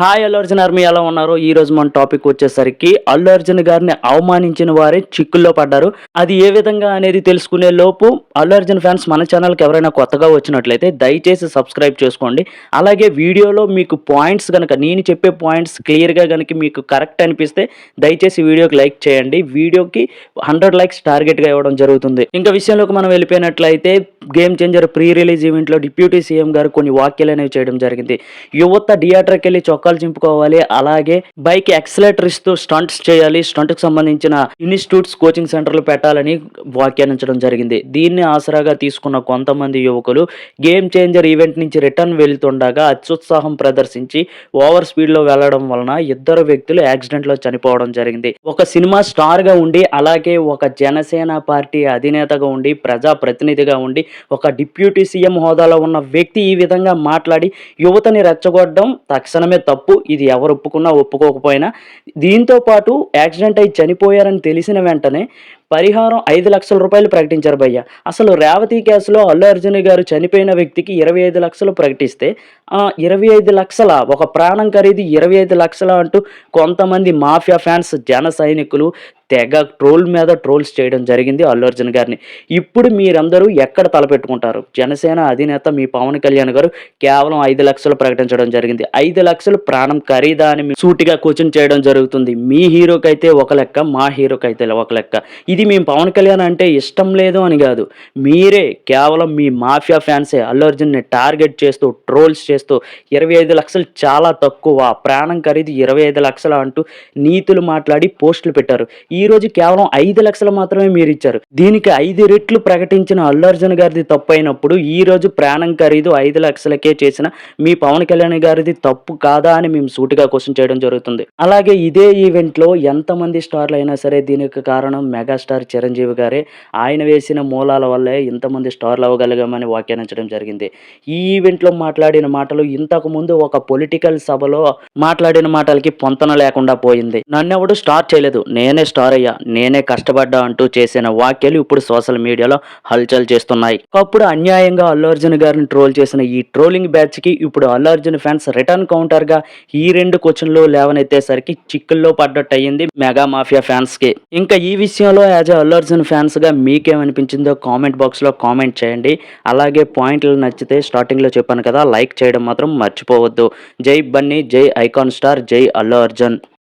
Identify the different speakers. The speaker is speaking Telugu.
Speaker 1: హాయ్ అల్లు అర్జున్ ఆర్మీ ఎలా ఉన్నారు? ఈ రోజు మన టాపిక్ వచ్చేసరికి అల్లు అర్జున్ గారిని అవమానించిన వారే చిక్కుల్లో పడ్డారు. అది ఏ విధంగా అనేది తెలుసుకునే లోపు అల్లు అర్జున్ ఫ్యాన్స్ మన ఛానల్కి ఎవరైనా కొత్తగా వచ్చినట్లయితే దయచేసి సబ్స్క్రైబ్ చేసుకోండి. అలాగే వీడియోలో మీకు పాయింట్స్ కనుక నేను చెప్పే పాయింట్స్ క్లియర్గా కనుక మీకు కరెక్ట్ అనిపిస్తే దయచేసి వీడియోకి లైక్ చేయండి. వీడియోకి హండ్రెడ్ లైక్స్ టార్గెట్గా ఇవ్వడం జరుగుతుంది. ఇంకా విషయంలోకి మనం వెళ్ళిపోయినట్లయితే గేమ్ చేంజర్ ప్రీ రిలీజ్ ఈవెంట్లో డిప్యూటీ సీఎం గారు కొన్ని వ్యాఖ్యలు అనేవి చేయడం జరిగింది. యువత థియేటర్కి వెళ్ళి చొక్కాలు చింపుకోవాలి. అలాగే బైక్ ఎక్సలేటర్ ఇస్తూ స్టంట్స్ చేయాలి. స్టంట్కి సంబంధించిన ఇన్స్టిట్యూట్స్ కోచింగ్ సెంటర్లు పెట్టాలని వ్యాఖ్యానించడం జరిగింది. దీన్ని ఆసరాగా తీసుకున్న కొంతమంది యువకులు గేమ్ చేంజర్ ఈవెంట్ నుంచి రిటర్న్ వెళ్తుండగా అత్యుత్సాహం ప్రదర్శించి ఓవర్ స్పీడ్లో వెళ్ళడం వలన ఇద్దరు వ్యక్తులు యాక్సిడెంట్లో చనిపోవడం జరిగింది. ఒక సినిమా స్టార్గా ఉండి అలాగే ఒక జనసేన పార్టీ అధినేతగా ఉండి ప్రజా ప్రతినిధిగా ఉండి ఒక డిప్యూటీ సీఎం హోదాలో ఉన్న వ్యక్తి ఈ విధంగా మాట్లాడి యువతని రెచ్చగొట్టడం తక్షణమే తప్పు ఇది ఎవరు ఒప్పుకున్నా ఒప్పుకోకపోయినా దీంతో పాటు యాక్సిడెంట్ అయి చనిపోయారని తెలిసిన వెంటనే పరిహారం ఐదు లక్షల రూపాయలు ప్రకటించారు భయ్య. అసలు రేవతి కేసులో అల్లు అర్జున్ గారు చనిపోయిన వ్యక్తికి ఇరవై ఐదు లక్షలు ప్రకటిస్తే ఆ ఇరవై ఐదు లక్షల ఒక ప్రాణం ఖరీదు ఇరవై ఐదు లక్షల అంటూ కొంతమంది మాఫియా ఫ్యాన్స్ జన సైనికులు తెగ ట్రోల్ మీద ట్రోల్స్ చేయడం జరిగింది అల్లు అర్జున్ గారిని. ఇప్పుడు మీరందరూ ఎక్కడ తలపెట్టుకుంటారు? జనసేన అధినేత మీ పవన్ కళ్యాణ్ గారు కేవలం ఐదు లక్షలు ప్రకటించడం జరిగింది. ఐదు లక్షలు ప్రాణం ఖరీదా అని సూటిగా క్వశ్చన్ చేయడం జరుగుతుంది. మీ హీరోకైతే ఒక లెక్క మా హీరోకైతే అయితే ఒక లెక్క. ఇది ఇది మేము పవన్ కళ్యాణ్ అంటే ఇష్టం లేదు అని కాదు. మీరే కేవలం మీ మాఫియా ఫ్యాన్సే అల్లు అర్జున్ని టార్గెట్ చేస్తూ ట్రోల్స్ చేస్తూ ఇరవై ఐదు లక్షలు చాలా తక్కువ ప్రాణం ఖరీదు ఇరవై ఐదు లక్షలు అంటూ నీతులు మాట్లాడి పోస్టులు పెట్టారు. ఈ రోజు కేవలం ఐదు లక్షలు మాత్రమే మీరు ఇచ్చారు. దీనికి ఐదు రెట్లు ప్రకటించిన అల్లు అర్జున్ గారిది తప్పు అయినప్పుడు ఈ రోజు ప్రాణం ఖరీదు ఐదు లక్షలకే చేసిన మీ పవన్ కళ్యాణ్ గారిది తప్పు కాదా అని మేము సూటిగా క్వశ్చన్ చేయడం జరుగుతుంది. అలాగే ఇదే ఈవెంట్లో ఎంతమంది స్టార్లు అయినా సరే దీనికి కారణం స్టార్ చిరంజీవి గారే. ఆయన వేసిన మూలాల వల్లే ఇంతమంది స్టార్లు అవ్వగలిగామని వ్యాఖ్యానించడం జరిగింది. ఈ ఈవెంట్లో మాట్లాడిన మాటలు ఇంతకు ముందు ఒక పొలిటికల్ సభలో మాట్లాడిన మాటలకి పొంతన లేకుండా పోయింది. నన్నెవడు స్టార్ చేయలేదు. నేనే స్టార్ అయ్యా. నేనే కష్టపడ్డా అంటూ చేసిన వ్యాఖ్యలు ఇప్పుడు సోషల్ మీడియాలో హల్చల్ చేస్తున్నాయి. అప్పుడు అన్యాయంగా అల్లు అర్జున్ గారిని ట్రోల్ చేసిన ఈ ట్రోలింగ్ బ్యాచ్కి ఇప్పుడు అల్లు అర్జున్ ఫ్యాన్స్ రిటర్న్ కౌంటర్గా ఈ రెండు క్వశ్చన్లు లేవనెత్తేసరికి చిక్కుల్లో పడ్డట్టు అయ్యింది మెగా మాఫియా ఫ్యాన్స్కి ఇంకా ఈ విషయంలో యాజ్ అల్లు అర్జున్ ఫ్యాన్స్గా మీకేమనిపించిందో కామెంట్ బాక్స్లో కామెంట్ చేయండి. అలాగే పాయింట్లు నచ్చితే స్టార్టింగ్లో చెప్పాను కదా లైక్ చేయడం మాత్రం మర్చిపోవద్దు. జై బన్నీ జై ఐకాన్ స్టార్ జై అల్లు అర్జున్.